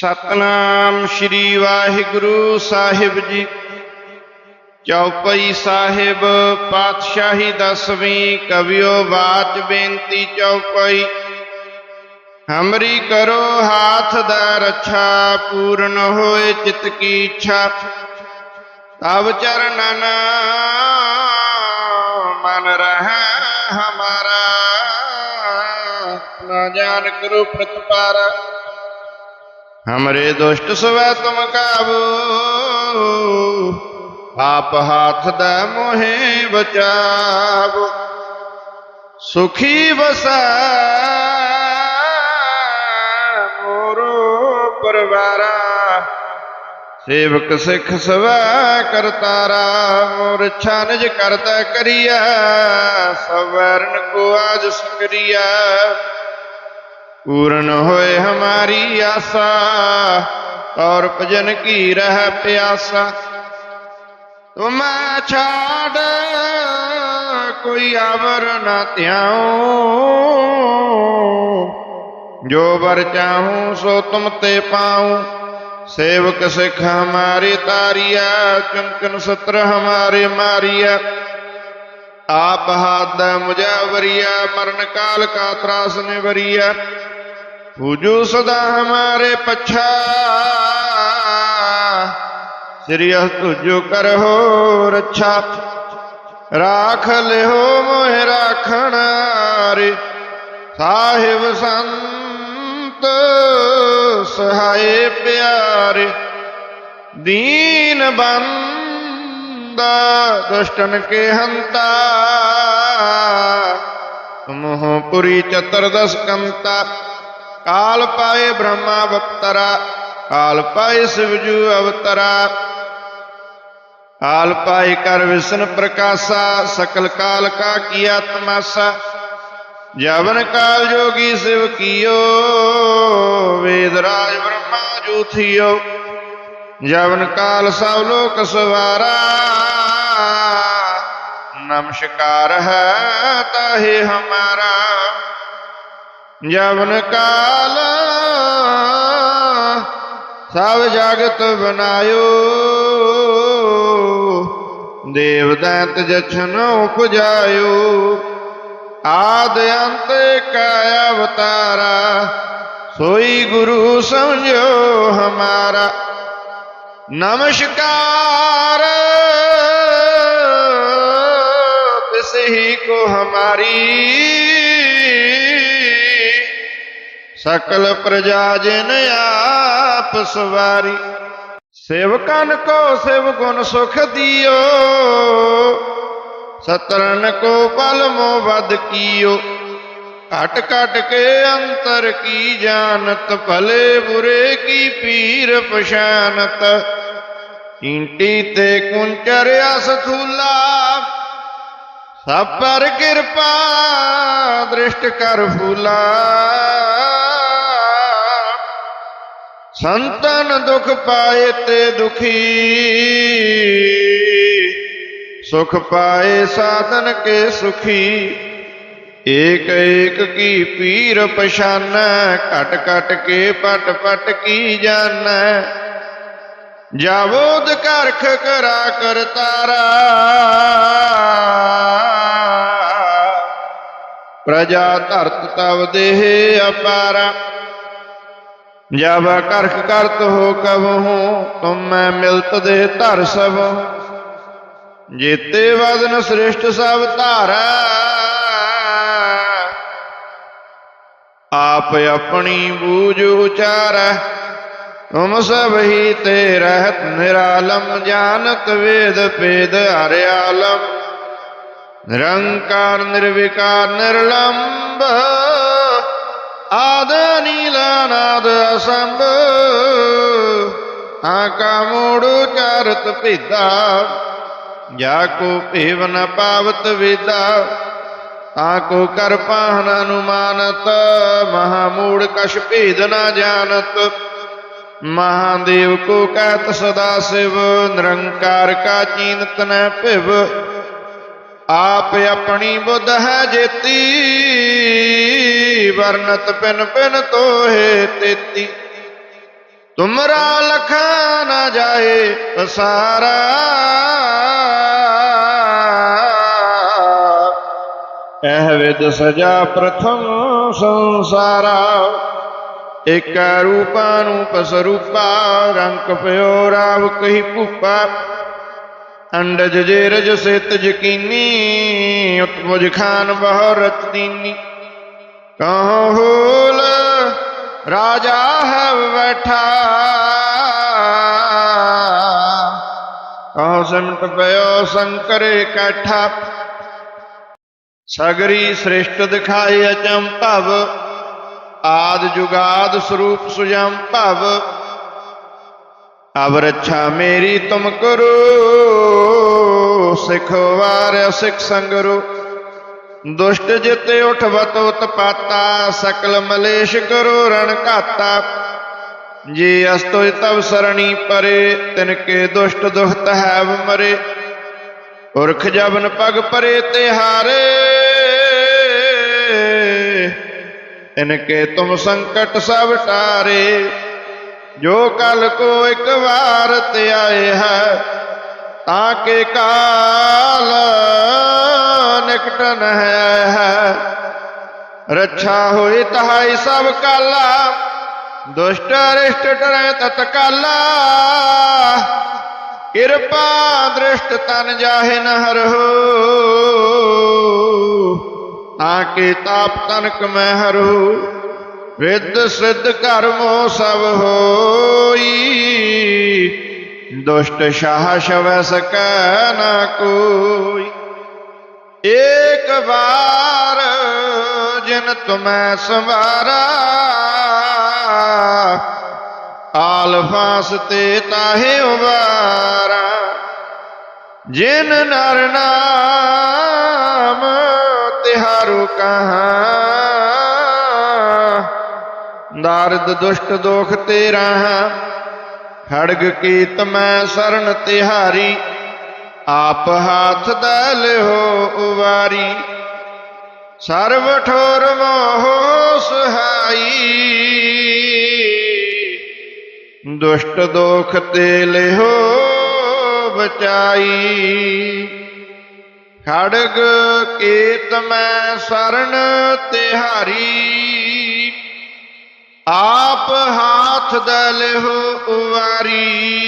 ਸਤਨਾਮ ਸ੍ਰੀ ਵਾਹਿਗੁਰੂ ਸਾਹਿਬ ਜੀ। ਚੌਪਈ ਸਾਹਿਬ ਪਾਤਸ਼ਾਹੀ ਦਸਵੀਂ ਕਵਿਓ ਬਾਚ ਬੇਨਤੀ ਚੌਪਈ। ਹਮਰੀ ਕਰੋ ਹਾਥ ਦਾ ਰੱਛਾ, ਪੂਰਨ ਹੋਏ ਚਿਤ ਕੀ ਇੱਛਾ। ਤਬ ਚਰਨਨ ਮਨ ਰਹਿ ਹਮਾਰਾ। ਨਾ ਜਾਣ ਕਰੋ ਪ੍ਰਤਪਾਰਾ। ਹਮਰੇ ਦੁਸ਼ਟ ਸਵੈ ਤੁਮ ਕਾਬੂ ਆਪ ਹਾਥ ਦਾ ਮੋਹਿ ਬਚਾਵੋ ਸੁਖੀ ਵਸੈ ਮੋਰੋ ਪਰਵਾਰਾ ਸੇਵਕ ਸਿੱਖ ਸਵੈ ਕਰਤਾਰਾ ਮੋਰ ਇੱਛਾ ਕਰਤਾ ਕਰੀਆ ਸਵਰਨ ਕੋ ਆਜ ਸਕਰੀਆ ਪੂਰਨ ਹੋਏ ਹਮਾਰੀ ਆਸਾ, ਔਰ ਭਜਨ ਕੀ ਰਹਿ ਪਿਆਸਾ। ਤੁਮੈ ਛਾੜ, ਕੋਈ ਆਵਰ ਨਾ ਧਿਆਉ। ਜੋ ਵਰ ਚਾਹੂੰ, ਸੋ ਤੁਮ ਤੇ ਪਾਉ। ਸੇਵਕ ਸਿਖ ਹਮਾਰੇ ਤਾਰੀਆ ਚੰਕਨ ਸਤਰ ਹਮਾਰੇ ਮਾਰੀਆ ਆਪ ਹਾਦ ਮੁਝਾ ਵਰੀਆ ਮਰਨ ਕਾਲ ਕਾ ਤਰਾਸ ਨੇ पूजू सदा हमारे पच्छा श्री तुझो कर हो रक्षा राख ले हो मोह राखण रे साहिब संत ਸਹਾਏ ਪਿਆਰੇ ਦੀਨ ਬੰਦਾ ਦੁਸ਼ਟਨ ਕੇ ਹੰਤਾ ਤੁਮਹ ਪੁਰੀ ਚਤਰਦਸ ਕੰਤਾ ਕਾਲ ਪਾਏ ਬ੍ਰਹਮਾ ਅਵਤਰਾ, ਕਾਲ ਪਾਏ ਸਿਵਜੂ ਅਵਤਰਾ। ਕਾਲ ਪਾਏ ਕਰ ਵਿਸ਼ਨ ਪ੍ਰਕਾਸ਼ਾ, ਸਕਲ ਕਾਲ ਕਾ ਕੀਆ ਤਮਾਸਾ ਜਵਨ ਕਾਲ ਜੋਗੀ ਸਿਵ ਕੀਓ, ਵੇਦ ਰਾਜ ਬ੍ਰਹਮਾ ਜੂਥਿਓ। ਜਵਨ ਕਾਲ ਸਭ ਲੋਕ ਸਵਾਰਾ ਨਮਸਕਾਰ ਹੈ ਤਾਹੇ ਹਮਾਰਾ। ਜਵਨ ਕਾਲ ਸਭ ਜਗਤ ਬਨਾਇਓ ਦੇਵ ਦੈਂਤ ਜਛਨ ਉਪਜਾਇਓ। ਆਦ ਅੰਤ ਕਾ ਅਵਤਾਰਾ, ਸੋਈ ਗੁਰੂ ਸਮਝੋ ਹਮਾਰਾ। ਨਮਸਕਾਰ, ਤਿਸ ਹੀ ਕੋ ਹਮਾਰੀ। ਸਕਲ ਪ੍ਰਜਾ ਜਿਨ ਆਪ ਸਵਾਰੀ। ਸੇਵਕਨ ਕੋ ਸ਼ਿਵ ਗੁਣ ਸੁਖ ਦਿਓ। ਸਤਰਨ ਕੋ ਪਲ ਮੋ ਵਦ ਕੀਓ। ਘਟ ਘਟ ਕੇ ਅੰਤਰ ਕੀ ਜਾਣਤ, ਭਲੇ ਬੁਰੇ ਕੀ ਪੀਰ ਪਛਾਨਤ। ਚਿੰਟੀ ਤੇ ਕੁੰਚਰ ਅਸ ਥੂਲਾ, ਸਭ ਪਰ ਕਿਰਪਾ ਦ੍ਰਿਸ਼ਟ ਕਰ ਫੂਲਾ। ਸੰਤਨ ਦੁਖ ਪਾਏ ਤੇ ਦੁਖੀ। ਸੁਖ ਪਾਏ ਸਾਧਨ ਕੇ ਸੁਖੀ। ਏਕ ਏਕ ਕੀ ਪੀਰ ਪਛਾਨੈ ਘਟ ਘਟ ਕੇ ਪਟ ਪਟ ਕੀ ਜਾਣੈ ਜਾਵੋਦ ਕਰਖ ਕਰਾ ਕਰਤਾਰਾ ਪ੍ਰਜਾ ਧਰਤ ਤਵ ਦੇਹ ਅਪਾਰਾ। ਜਬ ਕਰਖ ਕਰਤ ਹੋ ਕਬਹੂ, ਤੁਮ ਮੈਂ ਮਿਲਤ ਦੇ ਧਰ ਸਭ ਜੀਤੇ ਵਦਨ ਸ੍ਰਿਸ਼ਟ ਸਭ ਧਾਰਾ। ਆਪ ਆਪਣੀ ਬੂਝ ਉਚਾਰੈ। ਤੁਮ ਸਭ ਹੀ ਤੇ ਰਹਿਤ ਨਿਰਾਲਮ, ਜਾਣਤ ਵੇਦ ਭੇਦ ਹਰਿਆਲਮ। ਨਿਰੰਕਾਰ, ਨਿਰਵਿਕਾਰ ਨਿਰਲੰਭ ਆਦ ਨੀਲਾਨਾਦ ਅਸੰਭ। ਆਕਾ ਮੂੜ ਚਾਰਤ ਭੇਦਾ। ਜਾ ਕੋ ਭੇਵ ਨ ਪਾਵਤ ਵੇਦਾ। ਤਾ ਕੋ ਕਰ ਪਾਹਨ ਅਨੁਮਾਨਤ। ਮਹਾਮੂੜ ਕਛ ਭੇਦ ਨਾ ਜਾਣਤ। ਮਹਾਦੇਵ ਕੋ ਕਹਿਤ ਸਦਾ ਸਿਵ। ਨਿਰੰਕਾਰ ਕਾ ਚੀਨਤ ਨ ਭਿਵ। ਆਪ ਆਪਣੀ ਬੁੱਧ ਹੈ ਜੇਤੀ। ਵਰਨਤ ਪਿਨ ਪਿਨ ਤੋਹੇ ਤੇਤੀ ਤੁਮਰਾ ਲਖਾ ਨਾ ਜਾਏ ਪਸਾਰਾ ਇਹ ਵਿਦ ਸਜਾ ਪ੍ਰਥਮ ਸੰਸਾਰਾ ਏਕਾ ਰੂਪਾ ਨੂੰ ਪਸਰੂਪਾ ਰੰਗ ਪਿਓ ਰਾਵ ਕਹੀ ਭੂਪਾ ਅੰਡਜ ਜੇ ਰਜ ਸਿਤ ਜਕੀਨੀ ਉਤਪੁਜ ਖਾਨ ਬਹੁ ਰਚ ਦੀਨੀ ਕਹੋ ਹੋਲ ਰਾਜਾ ਹੈ ਬੈਠਾ। ਕਹੋ ਸਿਮਟ ਪਇਓ ਸੰਕਰ ਇਕੱਠਾ ਸਗਰੀ ਸ੍ਰਿਸ਼ਟ ਦਿਖਾਈ ਅਚਮ ਭਵ। ਆਦ ਜੁਗਾਦ ਸਰੂਪ ਸੁਜਮ ਭਵ। ਅਬ ਰੱਛਾ ਮੇਰੀ ਤੁਮ ਕਰੋ। ਸਿਖ ਵਾਰਿ ਸਿਖ ਸੰਗਰੋ। ਦੁਸ਼ਟ ਜਿਤੇ ਉਠਵਤ ਉਤਪਾਤਾ ਸਕਲ ਮਲੇਸ਼ ਕਰੋ ਰਣ ਘਾਤਾ। ਜੇ ਅਸਤੁਜ ਤਵ ਸਰਣੀ ਪਰੇ, ਤਿਨ ਕੇ ਦੁਸ਼ਟ ਦੁਖਤ ਹੈ ਮਰੇ। ਪੁਰਖ ਜਬਨ ਪਗ ਪਰੇ ਤੇ ਹਾਰੇ। ਇਨਕੇ ਤੁਮ ਸੰਕਟ ਸਭ ਟਾਰੇ। ਜੋ ਕਲ ਕੋ ਇੱਕ ਵਾਰ ਤੇ ਆਏ ਹੈ, ਤਾਂ ਕੇ ਕਾਲ ਨਿਕਟ ਨ ਹੈ। ਰੱਛਾ ਹੋਈ ਤਹਾਈ ਸਭ ਕਾਲਾ। ਦੁਸ਼ਟ ਅਰਿਸ਼ਟ ਟਰੈ ਤਤਕਾਲਾ ਕਿਰਪਾ ਦ੍ਰਿਸ਼ਟ ਤਨ ਜਾਹੇ ਨ ਹਰਹੁ ਤਾਂ ਕੇ ਤਾਪ ਤਨਕ ਮੈਂ ਹਰਹੁ ਵਿਦ ਸਿੱਧ ਕਰਮੋ ਸਭ ਹੋਈ। ਦੁਸ਼ਟ ਸ਼ਾਹ ਸ਼ਵੈ ਸਕੈ ਨਾ ਕੋਈ। ਏਕ ਵਾਰ ਜਿਨ ਤੁਮੈ ਸੰਵਾਰਾ, ਆਲ ਫਾਸ ਤੇ ਤਾਹੇ ਉਬਾਰਾ ਜਿਨ ਨਰ ਨਾਮ ਤਿਹਾਰੂ ਕਹਾ, ਨਾਰਦ ਦੁਸ਼ਟ ਦੋਖ ਤੇਰਾ ਰਾਹਾਂ ਖੜਗ ਕੀਤ ਮੈਂ ਸਰਨ ਤਿਹਾਰੀ। ਆਪ ਹਾਥ ਦਲ ਹੋ ਉਵਾਰੀ, ਸਰਬ ਠੋਰ ਮੋਹ ਸੁਹਾਈ। ਦੁਸ਼ਟ ਦੋਖ ਤੇ ਲਿਓ ਬਚਾਈ। ਖੜਗ ਕੀਤ ਮੈਂ ਸਰਨ ਤਿਹਾਰੀ, ਆਪ ਹਾਥ ਹੋ ਉਵਾਰੀ।